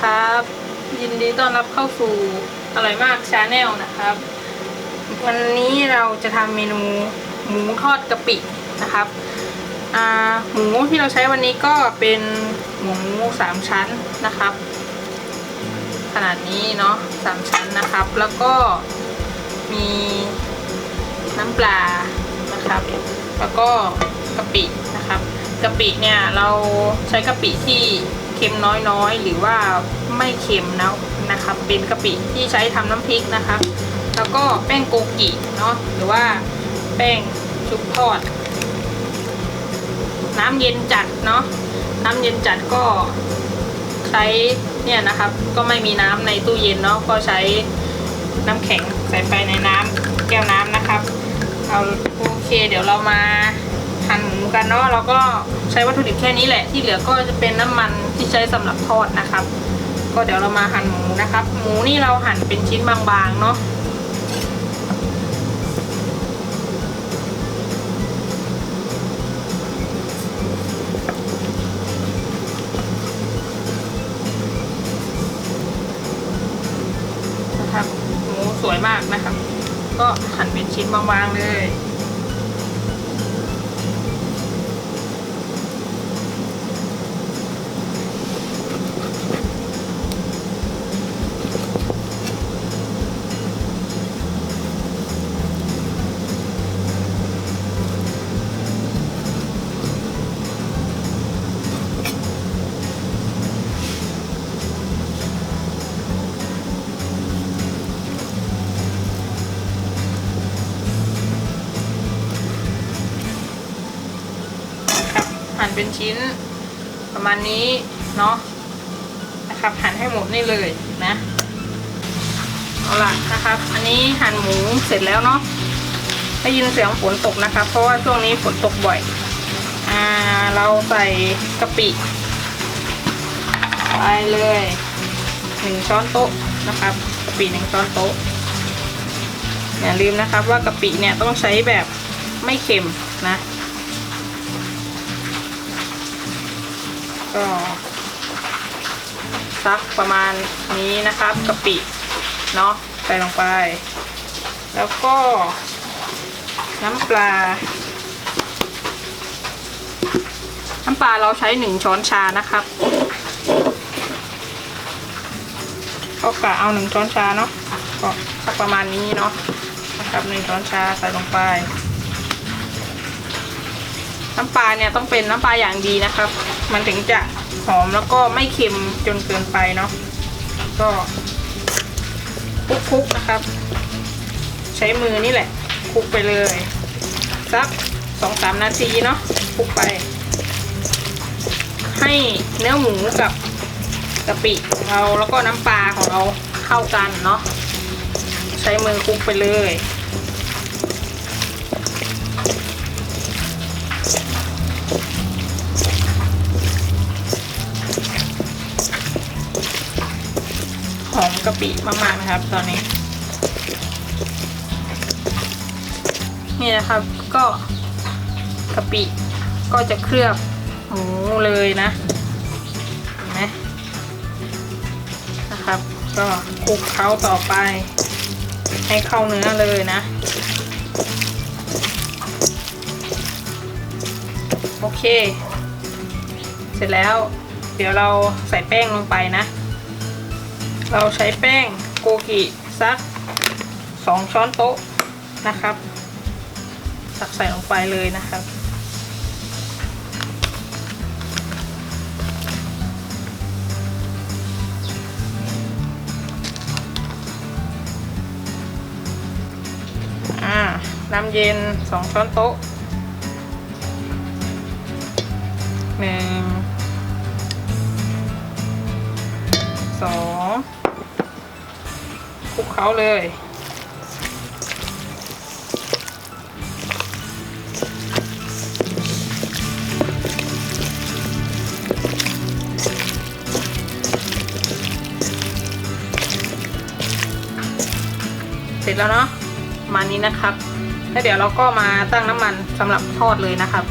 ครับ ยินดีต้อนรับเข้าสู่อร่อยมากชาแนลนะครับ วันนี้เราจะทำเมนูหมูทอดกะปินะครับหมูที่เราใช้วันนี้ก็เป็นหมูสามชั้นนะครับ ขนาดนี้เนาะสามชั้นนะครับ แล้วก็มีน้ำปลานะครับ แล้วก็กะปินะครับกะปิเนี่ยเราใช้กะปิที่ เค็มน้อยๆ หรือว่าไม่เค็มนะนะครับเป็นกะปิที่ใช้ทำน้ำพริกนะครับแล้วก็แป้งโกกิเนาะหรือว่าแป้งชุบทอด น้ำเย็นจัดเนาะน้ำเย็นจัดก็ใช้เนี่ยนะครับก็ไม่มีน้ำในตู้เย็นเนาะก็ใช้น้ำแข็งใส่ไปในน้ำแก้วน้ำนะครับเอาโอเคเดี๋ยวเรามา กันเนาะเราก็ใช้วัตถุดิบแค่นี้แหละ ที่เหลือก็จะเป็นน้ำมันที่ใช้สำหรับทอดนะครับ ก็เดี๋ยวเรามาหั่นหมูนะครับ หมูนี่เราหั่นเป็นชิ้นบางๆเนาะนะครับหมูสวยมากนะครับ ก็หั่นเป็นชิ้นบางๆเลย เป็นชิ้นประมาณนี้เนาะนะครับหั่นให้หมดนี่เลยนะเอาล่ะนะครับ อันนี้หั่นหมูเสร็จแล้วเนาะได้ยินเสียงฝนตกนะครับ เพราะว่าช่วงนี้ฝนตกบ่อยอ่าเราใส่กะปิไปเลยหนึ่งช้อนโต๊ะนะครับกะปิหนึ่งช้อนโต๊ะอย่าลืมนะครับว่ากะปิเนี่ยต้องใช้แบบไม่เค็มนะ ก็ซักประมาณนี้นะครับกะปิเนาะใส่ลงไป แล้วก็ น้ำปลา น้ำปลาเราใช้หนึ่งช้อนชานะครับก็กะเอาหนึ่งช้อนชาเนาะก็สักประมาณนี้เนาะนะครับหนึ่งช้อนชาใส่ลงไป น้ำปลาเนี่ยต้องเป็นน้ำปลาอย่างดีนะครับ มันถึงจะหอมแล้วก็ไม่เค็มจนเกินไปเนาะก็คลุกๆนะครับ ใช้มือนี่แหละคลุกไปเลยสักสองสามนาทีเนาะคลุกไป ให้เนื้อหมูกับกะปิของเราแล้วก็น้ำปลาของเราเข้ากันเนาะใช้มือคลุกไปเลย อมกะปิมากๆนะครับ ตอนนี้ นี่นะครับก็กะปิก็จะเคลือบหมูเลยนะเห็นไหมนะครับ ก็คลุกเคล้าต่อไป ให้เข้าเนื้อเลยนะ โอเค เสร็จแล้วเดี๋ยวเราใส่แป้งลงไปนะ เราใช้แป้งโกกิสักสองช้อนโต๊ะนะครับตักใส่ลงไปเลยนะครับ น้ำเย็นสองช้อนโต๊ะ ลุกเขาเลย เสร็จแล้วเนาะมานี้นะครับ แล้วเดี๋ยวเราก็มาตั้งน้ำมันสำหรับทอดเลยนะครับ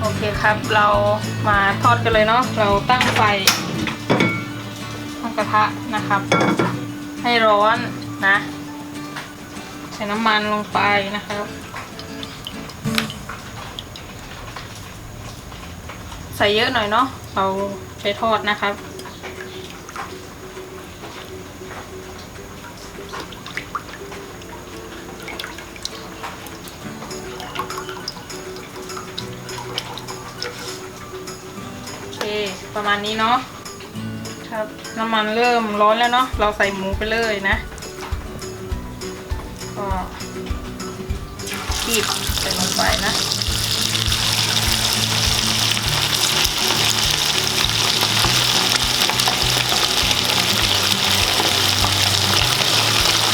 โอเคครับ เรามาทอดกันเลยเนาะ เราตั้งไฟตั้งกระทะนะครับ ให้ร้อนนะ ใส่น้ำมันลงไปนะครับ ใส่เยอะหน่อยเนาะเราใช้ทอดนะครับโอเคประมาณนี้เนาะ ครับน้ำมันเริ่มร้อนแล้วเนาะเราใส่หมูไปเลยนะก็คีบใส่ลงไปนะ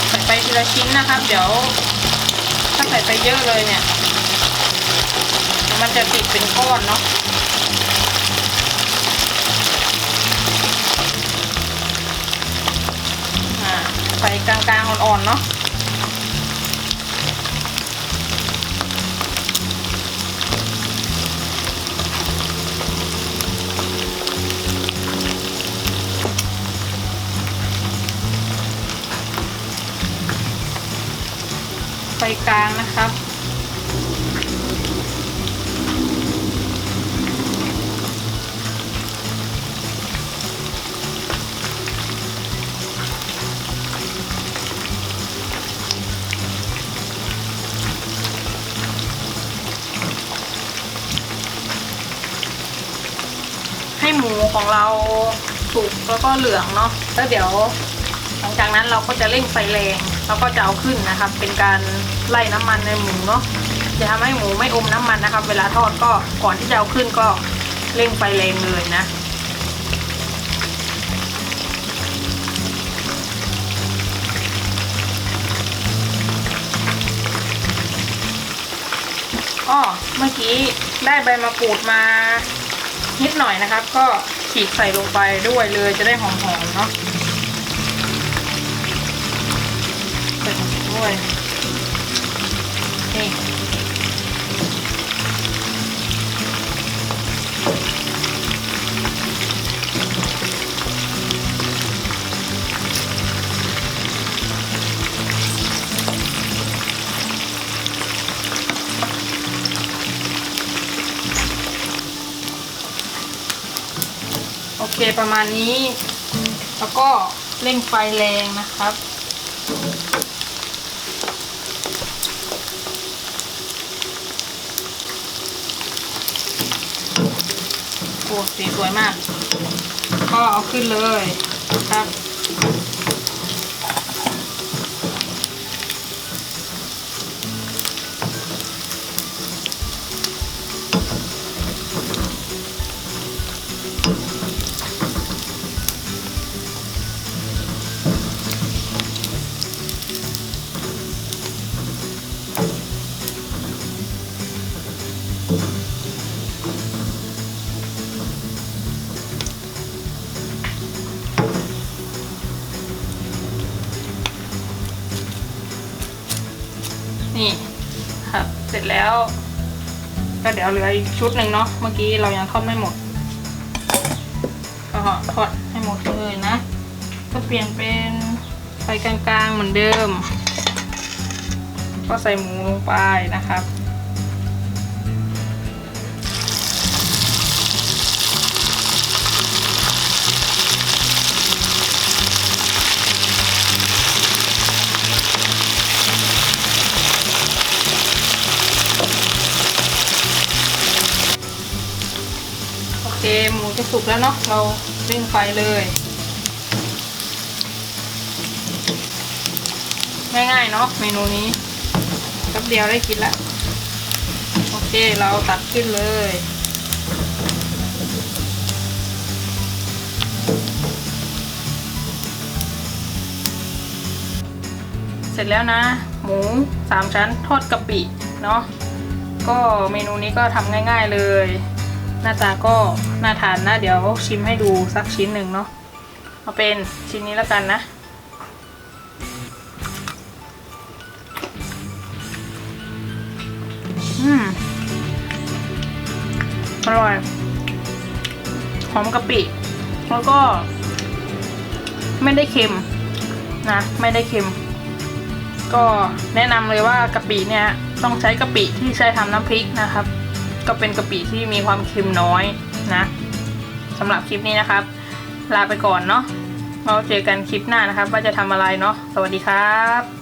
ใส่ไปทีละชิ้นนะครับ เดี๋ยว ถ้าใส่ไปเยอะเลยเนี่ย มันจะติดเป็นก้อนเนาะ กลางๆ อ่อนๆ เนาะไฟกลางนะครับ ห้หมูของเราสุกแล้วก็เหลืองเนาะแล้วเดี๋ยว หลังจากนั้นเราก็จะเร่งไฟแรงแล้วก็จะเอาขึ้นนะครับ เป็นการไล่น้ำมันในหมูเนาะจะทำให้หมูไม่อมน้ำมันนะครับ เวลาทอดก็ก่อนที่จะเอาขึ้นก็เร่งไฟแรงเลยนะก็เมื่อกี้ได้ใบมะกรูดมา นิดหน่อยนะครับ ก็ฉีกใส่ลงไปด้วยเลยจะได้หอมๆเนาะใส่ลงไปด้วยนี่ ประมาณนี้ แล้วก็เร่งไฟแรงนะครับ โอ้สีสวยมาก ก็เอาขึ้นเลยครับ นี่ครับเสร็จแล้ว ก็เดี๋ยวเหลืออีกชุดหนึ่งเนาะเมื่อกี้เรายังทอดไม่หมดก็ทอดให้หมดเลยนะ ก็เปลี่ยนเป็นไฟกลางๆเหมือนเดิม ก็ใส่หมูลงไปนะครับ สุกแล้วเนาะเราเร่งไฟเลย ง่ายๆเนาะเมนูนี้แป๊บเดียวได้กินละโอเคเราตักขึ้นเลยเสร็จแล้วนะ หมูสามชั้นทอดกะปิเนาะก็เมนูนี้ก็ทำง่าย ๆเลย หน้าตาก็น่าทานนะเดี๋ยวชิมให้ดูสักชิ้นหนึ่งเนาะเอาเป็นชิ้นนี้แล้วกันนะ อืม อร่อย หอมกะปิ แล้วก็ ไม่ได้เค็มนะ ไม่ได้เค็ม ก็แนะนำเลยว่ากะปิเนี่ย ต้องใช้กะปิที่ใช้ทำน้ำพริกนะครับ ก็เป็นกะปิที่มีความเค็มน้อยนะสำหรับคลิปนี้นะครับ ลาไปก่อนเนาะเราเจอกันคลิปหน้านะครับ ว่าจะทำอะไรเนาะสวัสดีครับ